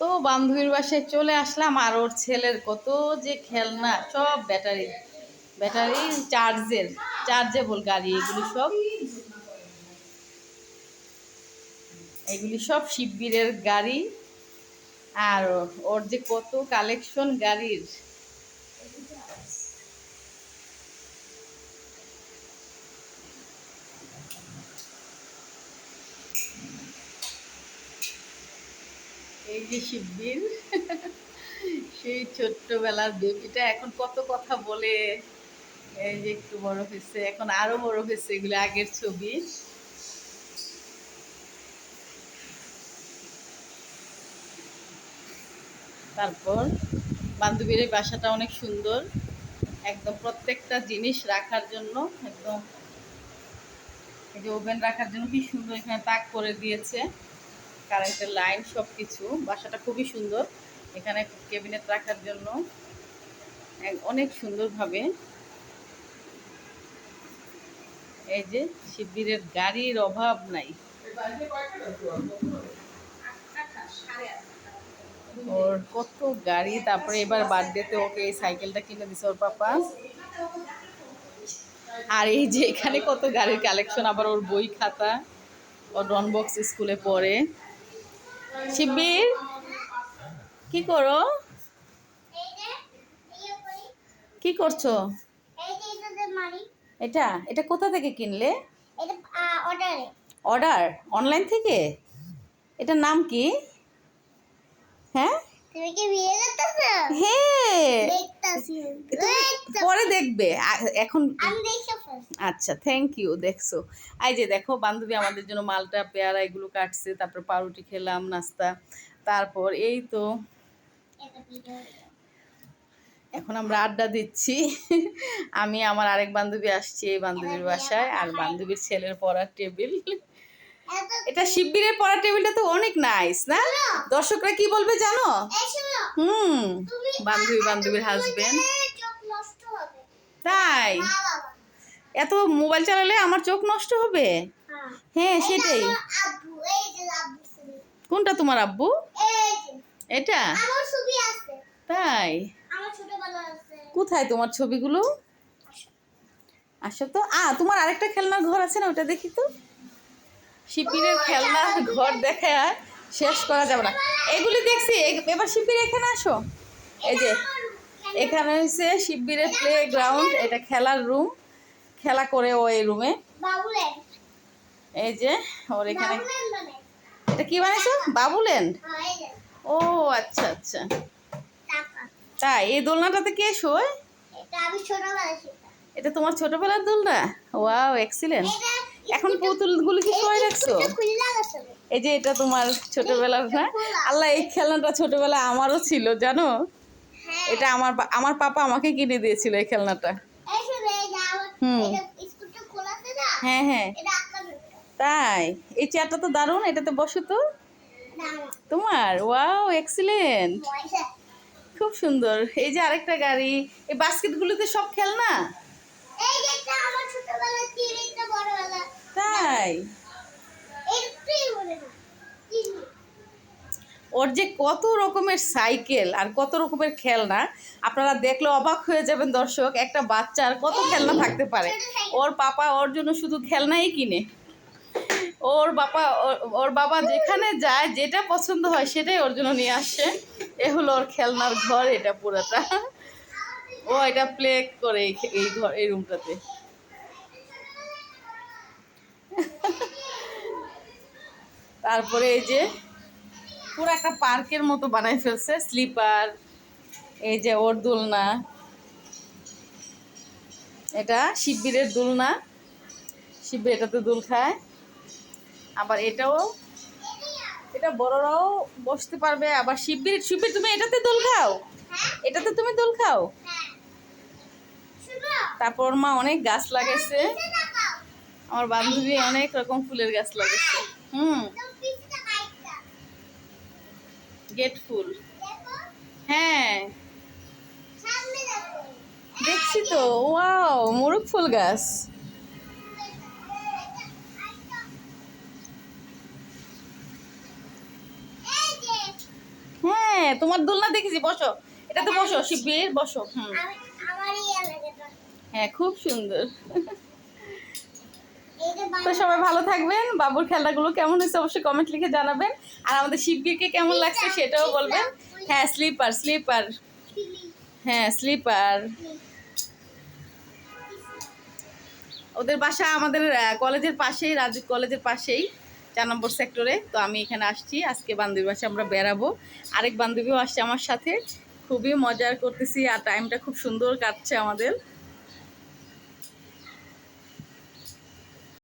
তো বান্ধবীর বাসায় চলে আসলাম আর ওর ছেলের কত যে খেলনা, সব ব্যাটারি। ব্যাটারি, চার্জের, চার্জেবল গাড়ি, এগুলি সব। এগুলি সব শিববীরের গাড়ি। আর ওর যে কত কালেকশন গাড়ির। এই যে শিববীর সেই ছোট্টবেলার বেবিটা এখন কত কথা বলে, এই যে একটু বড় হয়েছে, এখন আরও বড় হয়েছে এগুলো আগের ছবি। তারপর বান্ধবীর এই বাসাটা অনেক সুন্দর। একদম প্রত্যেকটা জিনিস রাখার জন্য, একদম এই যে ওভেন রাখার জন্য কি সুন্দর এখানে তাক করে দিয়েছে। কারেন্টের লাইন সব কিছু বাসাটা খুবই সুন্দর। এখানে ক্যাবিনেট রাখার জন্য অনেক সুন্দরভাবে এই যে শিবিরের গাড়ির অভাব নাই। ওর কত গাড়ি, তারপরে এবার বার্থডেতে ওকে এই সাইকেলটা কিনে দিছে ওর পাপা। আর এই যে এখানে কত গাড়ির কালেকশন, আবার ওর বই খাতা, ওর ডনবক্স স্কুলে পড়ে। শিবির কি করো? কি করছ? এটা এটা কোথা থেকে কিনলে? অর্ডার অনলাইন থেকে? এটা নাম কি? হ্যাঁ? হ্যাঁ। তুমি পরে দেখবে। এখন আচ্ছা থ্যাংক ইউ দেখছ। এই যে দেখো বান্ধবী আমাদের জন্য মালটা পেয়ারা এগুলো কাটছে তারপর পাউরুটি খেলাম নাস্তা তারপর এই তো এখন আমরা আড্ডা দিচ্ছি। আমি আমার আরেক বান্ধবী আসছি এই বান্ধবীর বাসায় আর বান্ধবীর ছেলের পড়ার টেবিল। এটা শিববীরের পড়ার টেবিলটা তো অনেক নাইস না? দর্শকরা কি বলবে জানো? হুম। বান্ধবী বান্ধবীর হাজবেন্ড তাই? এত মোবাইল চালালে আমার চোখ নষ্ট হবে? হ্যাঁ। সেটাই। কোনটা তোমার আব্বু? এটা? তাই? কোথায় তোমার ছবিগুলো? আসো তো। আ তোমার আরেকটা খেলনার ঘর আছে না ওটা দেখি তো। শিপিরের খেলনা ঘর দেখে আর শেষ করা যাবে না। এগুলি দেখছি এবার শিপির এখানে আসো। এই যে এখানে হচ্ছে শিববীরের প্লে গ্রাউন্ড এটা খেলার রুম খেলা করে ও এই রুমে এই যে ওর এখানে এটা কি বানাইছো? বাবুল্যান্ড ও আচ্ছা আচ্ছা। তাই এই দোলনাটাতে কে শোয় এটা তোমার ছোটবেলার দোলনা? ওয়াও এক্সিলেন্ট এখন পুতুলগুলো কি শোয় রাখছো? এই যে এটা তোমার ছোটবেলার না আল্লাহ এই খেলনাটা ছোটবেলায় আমারও ছিল জানো? এটা আমার আমার পাপা আমাকে কিনে দিয়েছিল এই খেলনাটা। হুম। হ্যাঁ হ্যাঁ। তাই? এই চেয়ারটা তো দারুণ এটাতে বসো তো। তোমার? ওয়াও এক্সিলেন্ট খুব সুন্দর। এই যে আরেকটা গাড়ি এই বাস্কেটগুলোতে সব খেলনা? তাই? ওর যে কত রকমের সাইকেল আর কত রকমের খেলনা আপনারা দেখলে অবাক হয়ে যাবেন দর্শক একটা বাচ্চার কত খেলনা থাকতে পারে। ওর পাপা ওর জন্য শুধু খেলনাই কিনে। ওর বাবা ওর- বাবা যেখানে যায় যেটা পছন্দ হয় সেটাই ওর জন্য নিয়ে আসে। এ হলো ওর খেলনার ঘর এটা পুরোটা। ও এটা প্লে করে এই ঘর এই রুমটাতে। তারপরে এই যে পুরো একটা পার্কের মতো বানাই ফেলছে, স্লিপার, এই যে ওর দোলনা। এটা শিববীরের দোলনা। শিববীর এটাতে দোল খায়। আবার এটাও, এটা বড়রাও বসতে পারবে। আবার শিববীর শিববীর, তুমি এটাতে দোল খাও? এটাতে তুমি দোল খাও? তারপর মা অনেক গাছ লাগাইছে। আমার বান্ধবী অনেক রকম ফুলের গাছ লাগাইছে। হুম। গেট ফুল হ্যাঁ। দেখছি তো ওয়াও মোরগ ফুল গাছ। হ্যাঁ তোমার দোলনা দেখেছি বসো। এটা তো বসো শিবির বসো হুম। হ্যাঁ খুব সুন্দর। তো সবাই ভালো থাকবেন। বাবুর খেলনাগুলো কেমন হয়েছে অবশ্যই কমেন্ট লিখে জানাবেন। আর আমাদের শিবগিরকে কেমন লাগছে সেটাও বলবেন। হ্যাঁ স্লিপার স্লিপার হ্যাঁ স্লিপার ওদের বাসা আমাদের কলেজের পাশেই রাজু কলেজের পাশেই চার নম্বর সেক্টরে তো আমি এখানে আসছি। আজকে বান্ধবীর বাসায় আমরা বেড়াবো। আরেক বান্ধবীও আসছে আমার সাথে। খুবই মজার করতেছি আর টাইমটা খুব সুন্দর কাটছে আমাদের।